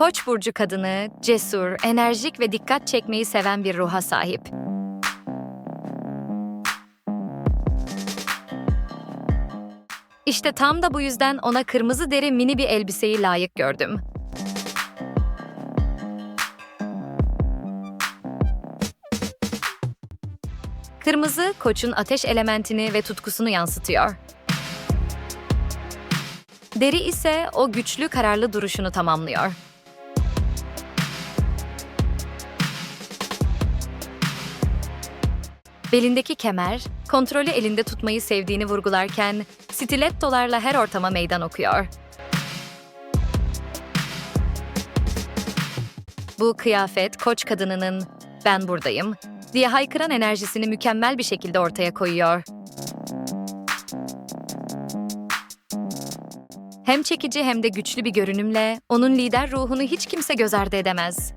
Koç burcu kadını cesur, enerjik ve dikkat çekmeyi seven bir ruha sahip. İşte tam da bu yüzden ona kırmızı deri mini bir elbiseyi layık gördüm. Kırmızı, koçun ateş elementini ve tutkusunu yansıtıyor. Deri ise o güçlü, kararlı duruşunu tamamlıyor. Belindeki kemer, kontrolü elinde tutmayı sevdiğini vurgularken, stilettolarla her ortama meydan okuyor. Bu kıyafet koç kadınının "Ben buradayım" diye haykıran enerjisini mükemmel bir şekilde ortaya koyuyor. Hem çekici hem de güçlü bir görünümle onun lider ruhunu hiç kimse göz ardı edemez.